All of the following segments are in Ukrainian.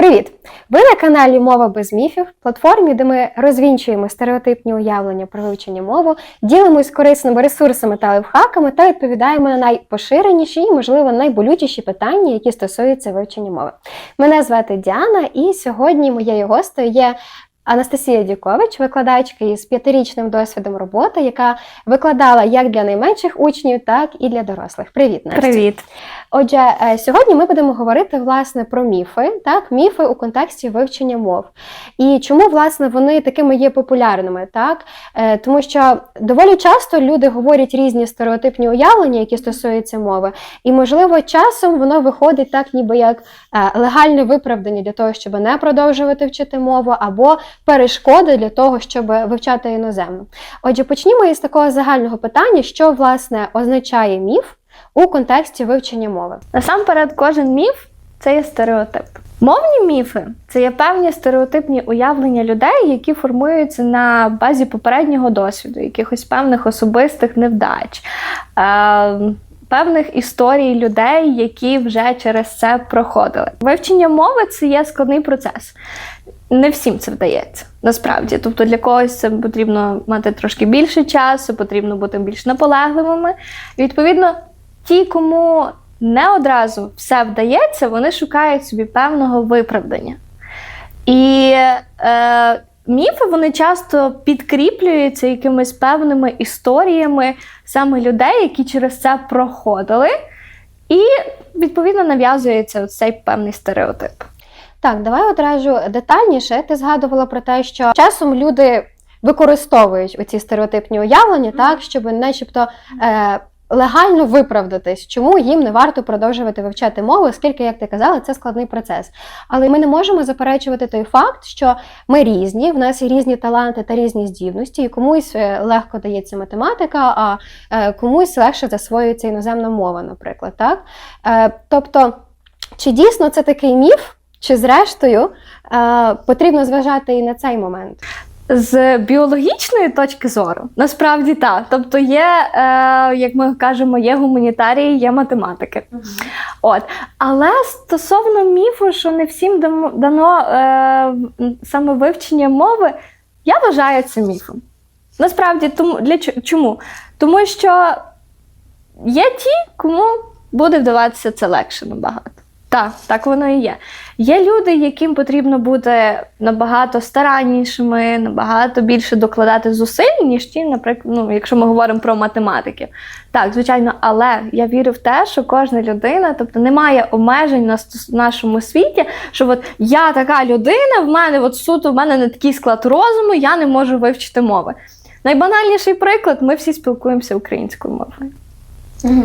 Привіт! Ви на каналі Мова без міфів, платформі, де ми розвінчуємо стереотипні уявлення про вивчення мови, ділимось корисними ресурсами та лайфхаками та відповідаємо на найпоширеніші і, можливо, найболючіші питання, які стосуються вивчення мови. Мене звати Діана, і сьогодні моєю гостею є. Анастасія Дюкович, викладачка із п'ятирічним досвідом роботи, яка викладала як для найменших учнів, так і для дорослих. Привіт, Настя! Привіт. Отже, е, сьогодні ми будемо говорити власне про міфи, так, міфи у контексті вивчення мов. І чому власне вони такими є популярними, так? Е, Тому що доволі часто люди говорять різні стереотипні уявлення, які стосуються мови, і можливо часом воно виходить так, ніби як е, легальне виправдання для того, щоб не продовжувати вчити мову, або перешкоди для того, щоб вивчати іноземну. Отже, почнімо із такого загального питання, що власне означає міф у контексті вивчення мови. Насамперед, кожен міф це є стереотип. Мовні міфи це є певні стереотипні уявлення людей, які формуються на базі попереднього досвіду, якихось певних особистих невдач, е, певних історій людей, які вже через це проходили. Вивчення мови це є складний процес. Не всім це вдається насправді. Тобто для когось це потрібно мати трошки більше часу, потрібно бути більш наполегливими. Відповідно, ті, кому не одразу все вдається, вони шукають собі певного виправдання. І е, міфи вони часто підкріплюються якимись певними історіями саме людей, які через це проходили, і відповідно нав'язується цей певний стереотип. Так, давай одразу детальніше. Ти згадувала про те, що часом люди використовують оці стереотипні уявлення, так, щоб начебто. Е, Легально виправдатись, чому їм не варто продовжувати вивчати мову, оскільки, як ти казала, це складний процес. Але ми не можемо заперечувати той факт, що ми різні, в нас різні таланти та різні здібності, і комусь е, легко дається математика, а е, комусь легше засвоюється іноземна мова, наприклад. Так? Е, Тобто, чи дійсно це такий міф? Чи зрештою потрібно зважати і на цей момент? З біологічної точки зору, насправді так. Тобто є, е, як ми кажемо, є гуманітарії, є математики. От. Але стосовно міфу, що не всім дано е, саме вивчення мови, я вважаю це міфом. Насправді, тому, для, чо- чому? Тому що є ті, кому буде вдаватися це легше набагато. Так, так воно і є. Є люди, яким потрібно бути набагато стараннішими, набагато більше докладати зусиль, ніж ті, наприклад, ну, якщо ми говоримо про математики. Так, звичайно, але я вірю в те, що кожна людина, тобто немає обмежень на нашому світі, що от я така людина, в мене от суто, в мене не такий склад розуму, я не можу вивчити мови. Найбанальніший приклад: ми всі спілкуємося українською мовою.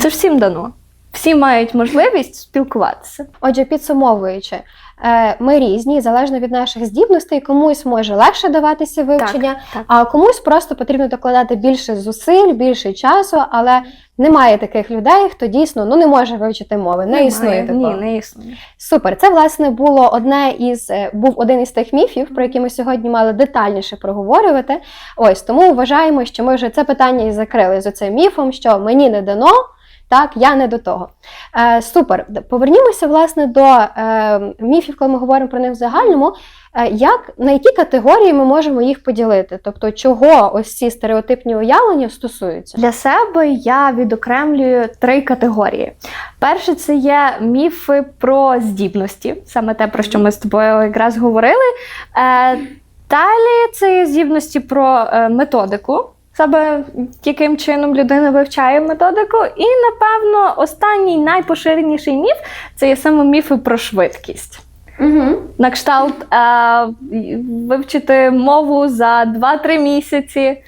Це ж всім дано. Всі мають можливість спілкуватися. Отже, підсумовуючи, е, ми різні, залежно від наших здібностей, комусь може легше даватися вивчення, так. а комусь просто потрібно докладати більше зусиль, більше часу, але немає таких людей, хто дійсно ну, не може вивчити мови. Не існує такого. Ні, не існує. Супер. Це власне було одне із е, був один із тих міфів, про які ми сьогодні мали детальніше проговорювати. Ось тому вважаємо, що ми вже це питання і закрили з оцим міфом, що мені не дано. Так, я не до того. Е, супер. Повернімося власне до е, міфів, коли ми говоримо про них в загальному. Е, як на які категорії ми можемо їх поділити? Тобто, чого ось ці стереотипні уявлення стосуються? Для себе я відокремлюю три категорії. Перше, це є міфи про здібності, саме те, про що ми з тобою якраз говорили. Е, далі це є здібності про е, методику. Саме яким чином людина вивчає методику. І, напевно, останній найпоширеніший міф це є саме міфи про швидкість. Угу. На кшталт е, вивчити мову за 2-3 місяці.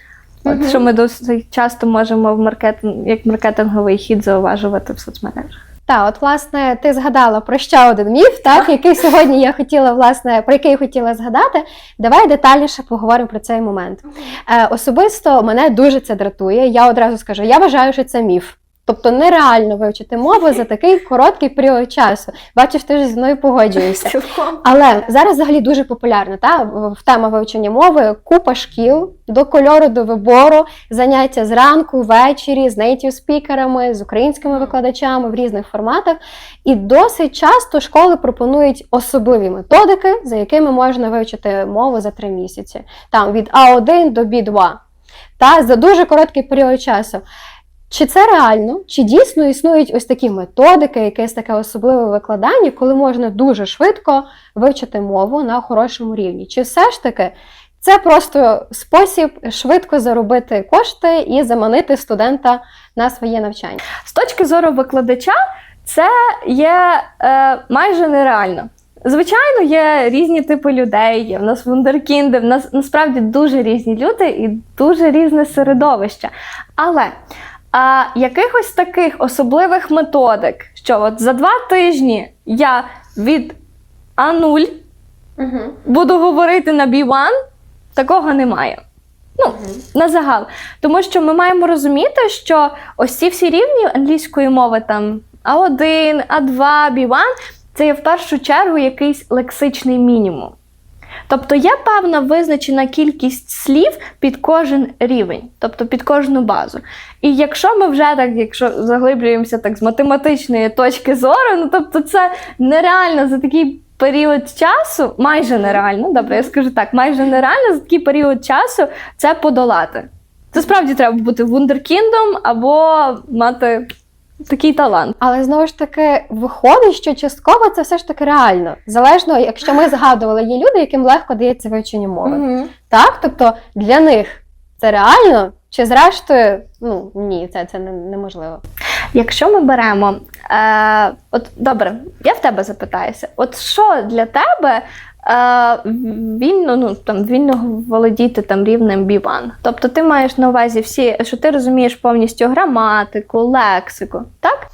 От, Мгм. Що ми досить часто можемо в маркетинг, як маркетинговий хід зауважувати в соцмережах. Так, от власне ти згадала про ще один міф, так, який сьогодні я хотіла, власне, про який я хотіла згадати. Давай детальніше поговоримо про цей момент. Е, особисто мене дуже це дратує. Я одразу скажу, я вважаю, що це міф. Тобто нереально вивчити мову за такий короткий період часу. Бачиш, ти ж зі мною погоджуєшся. Але зараз взагалі дуже популярна та в- тема вивчення мови купа шкіл до кольору до вибору, заняття зранку, ввечері з нейтів спікерами, з українськими викладачами в різних форматах. І досить часто школи пропонують особливі методики, за якими можна вивчити мову за три місяці. Там від А1 до Б2. Та за дуже короткий період часу. Чи це реально? Чи дійсно існують ось такі методики, якесь таке особливе викладання, коли можна дуже швидко вивчити мову на хорошому рівні? Чи все ж таки це просто спосіб швидко заробити кошти і заманити студента на своє навчання? З точки зору викладача, це є е, майже нереально. Звичайно, є різні типи людей, є в нас вундеркінди, в нас насправді дуже різні люди і дуже різне середовище. Але а, якихось таких особливих методик, що от за два тижні я від А0 буду говорити на B1, такого немає. Ну, на загал. Тому що ми маємо розуміти, що ось ці всі рівні англійської мови, там А1, А2, B1, це є в першу чергу якийсь лексичний мінімум. Тобто є певна визначена кількість слів під кожен рівень, тобто під кожну базу. І якщо ми вже так, якщо заглиблюємося так з математичної точки зору, ну тобто це нереально за такий період часу, майже нереально, добре, я скажу так, майже нереально за такий період часу це подолати. Це справді треба бути вундеркіндом або мати такий талант. Але знову ж таки виходить, що частково це все ж таки реально. Залежно, якщо ми згадували, є люди, яким легко дається вивчення мови. Так, тобто для них це реально, чи зрештою, ну ні, це, це неможливо. Якщо ми беремо, е, от добре, я в тебе запитаюся, от що для тебе вільно, ну там вільно володіти там рівнем B1? Тобто ти маєш на увазі всі, що ти розумієш повністю граматику, лексику, так?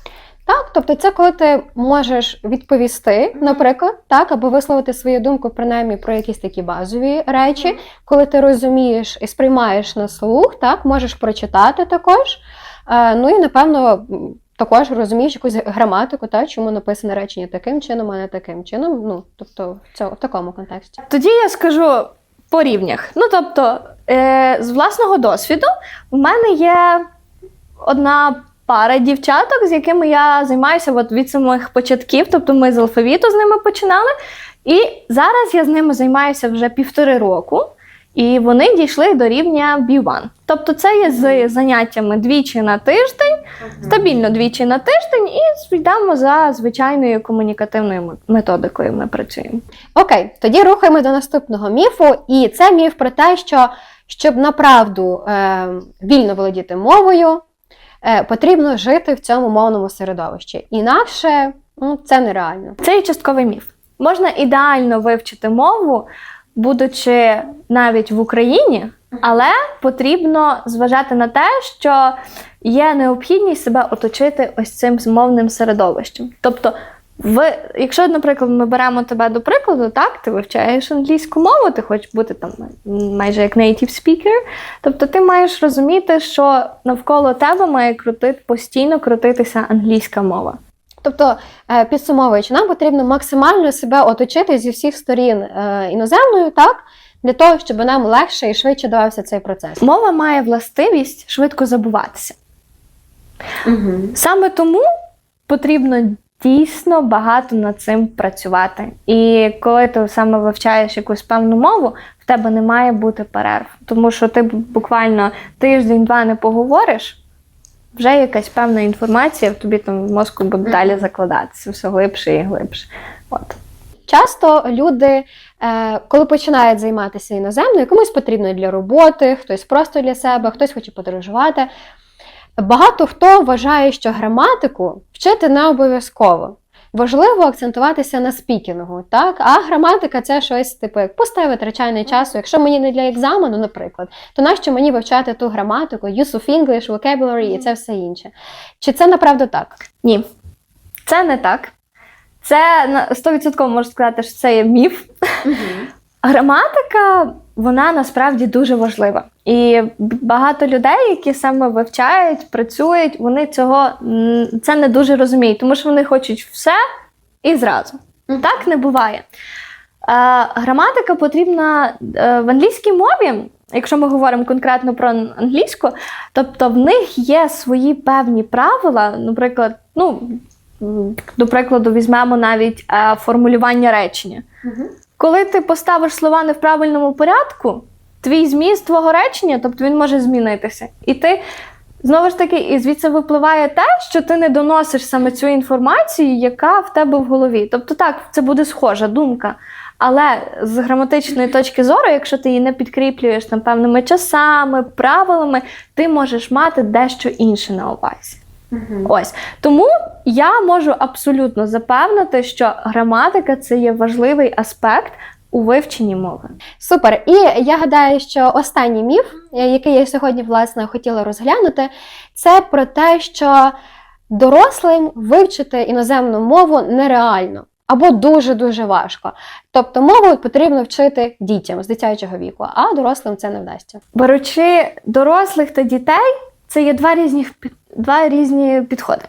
Так, тобто це коли ти можеш відповісти, наприклад, так, або висловити свою думку принаймні про якісь такі базові речі, коли ти розумієш і сприймаєш на слух, так, можеш прочитати також. Е, ну і напевно. Також розумієш якусь граматику, та чому написане речення таким чином, а не таким чином. Ну тобто в цьому в такому контексті. Тоді я скажу по рівнях. Ну тобто, е, з власного досвіду, в мене є одна пара дівчаток, з якими я займаюся от від самих початків, тобто ми з алфавіту з ними починали. І зараз я з ними займаюся вже півтори року. І вони дійшли до рівня B1. Тобто це є з заняттями двічі на тиждень, стабільно двічі на тиждень, і йдемо за звичайною комунікативною методикою. Ми працюємо. Окей, тоді рухаємо до наступного міфу. І це міф про те, що щоб направду е, вільно володіти мовою, е, потрібно жити в цьому мовному середовищі. Інакше ну, це нереально. Це є частковий міф. Можна ідеально вивчити мову, будучи навіть в Україні, але потрібно зважати на те, що є необхідність себе оточити ось цим мовним середовищем. Тобто, в, якщо, наприклад, ми беремо тебе до прикладу, так, ти вивчаєш англійську мову, ти хочеш бути там майже як native speaker, тобто ти маєш розуміти, що навколо тебе має крутити, постійно крутитися англійська мова. Тобто, е, підсумовуючи, нам потрібно максимально себе оточити зі всіх сторін е, іноземною, так, для того, щоб нам легше і швидше давався цей процес. Мова має властивість швидко забуватися. Саме тому потрібно дійсно багато над цим працювати. І коли ти саме вивчаєш якусь певну мову, в тебе не має бути перерв. Тому що ти буквально тиждень-два не поговориш, вже якась певна інформація в тобі там в мозку буде далі закладатися все глибше і глибше. От. Часто люди, е, коли починають займатися іноземною, комусь потрібно для роботи, хтось просто для себе, хтось хоче подорожувати. Багато хто вважає, що граматику вчити не обов'язково. Важливо акцентуватися на спікінгу, так? А граматика це щось типу як пусте витрачання часу. Якщо мені не для екзамену, наприклад, то нащо мені вивчати ту граматику, use of English, vocabulary і це все інше? Чи це направду так? Ні, це не так. Це на 100% можу сказати, що це є міф. Граматика, вона насправді дуже важлива. І багато людей, які саме вивчають, працюють, вони цього це не дуже розуміють, тому що вони хочуть все і зразу. Так не буває. Е, граматика потрібна е, в англійській мові, якщо ми говоримо конкретно про англійську, тобто в них є свої певні правила, наприклад, ну, до прикладу, візьмемо навіть е, формулювання речення. Коли ти поставиш слова не в правильному порядку, твій зміст твого речення, тобто він може змінитися. І ти знову ж таки, і звідси випливає те, що ти не доносиш саме цю інформацію, яка в тебе в голові. Тобто, так, це буде схожа думка. Але з граматичної точки зору, якщо ти її не підкріплюєш там певними часами, правилами, ти можеш мати дещо інше на увазі. Ось тому я можу абсолютно запевнити, що граматика це є важливий аспект у вивченні мови. Супер. І я гадаю, що останній міф, е, який я сьогодні власне хотіла розглянути, це про те, що дорослим вивчити іноземну мову нереально або дуже дуже важко. Тобто мову потрібно вчити дітям з дитячого віку, а дорослим це не вдасться. Беручи дорослих та дітей, це є два різні, під- два різні підходи.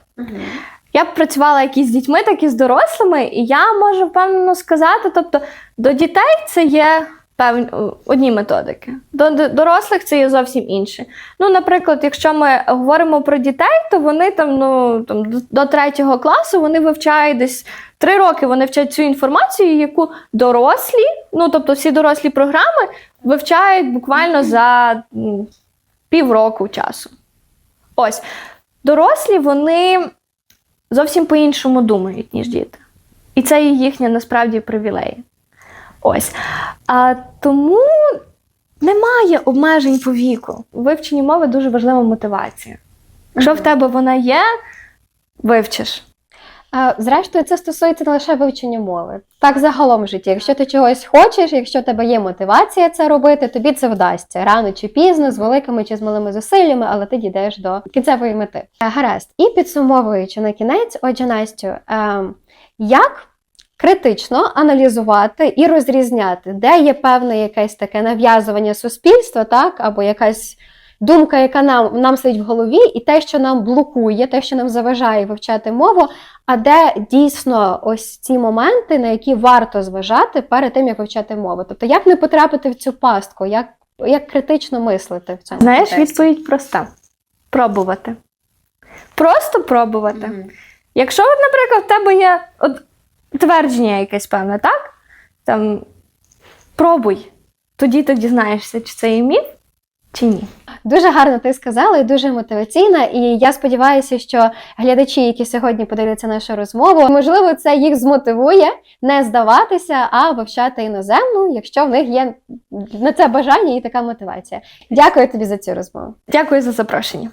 Я б працювала як і з дітьми, так і з дорослими, і я можу впевнено сказати, тобто до дітей це є певні одні методики, до до дорослих це є зовсім інші. Ну, наприклад, якщо ми говоримо про дітей, то вони там, ну, там до- до третього класу вони вивчають десь три роки вони вчать цю інформацію, яку дорослі, ну тобто всі дорослі програми вивчають буквально за півроку часу. Ось. Дорослі вони зовсім по-іншому думають, ніж діти. І це є їхня насправді привілеї. Ось. А тому немає обмежень по віку. У вивченні мови дуже важлива мотивація. Якщо в тебе вона є, вивчиш. Зрештою, це стосується не лише вивчення мови. Так загалом в житті. Якщо ти чогось хочеш, якщо в тебе є мотивація це робити, тобі це вдасться рано чи пізно, з великими чи з малими зусиллями, але ти дійдеш до кінцевої мети. Е, Гаразд. І підсумовуючи на кінець, отже, Настю, ем, як критично аналізувати і розрізняти, де є певне якесь таке нав'язування суспільства, так, або якась думка, яка нам, нам сидить в голові, і те, що нам блокує, те, що нам заважає вивчати мову, а де дійсно ось ці моменти, на які варто зважати перед тим, як вивчати мову. Тобто, як не потрапити в цю пастку, як, як критично мислити в цьому Знаєш, контексті? відповідь проста: пробувати. Просто пробувати. Мгм. Якщо, от, наприклад, в тебе є от, твердження якесь певне, так? Там, пробуй. Тоді ти дізнаєшся, чи це є міф, чи ні. Дуже гарно ти сказала і дуже мотиваційна. І я сподіваюся, що глядачі, які сьогодні подивляться нашу розмову, можливо, це їх змотивує не здаватися, а вивчати іноземну, якщо в них є на це бажання і така мотивація. Дякую тобі за цю розмову. Дякую за запрошення.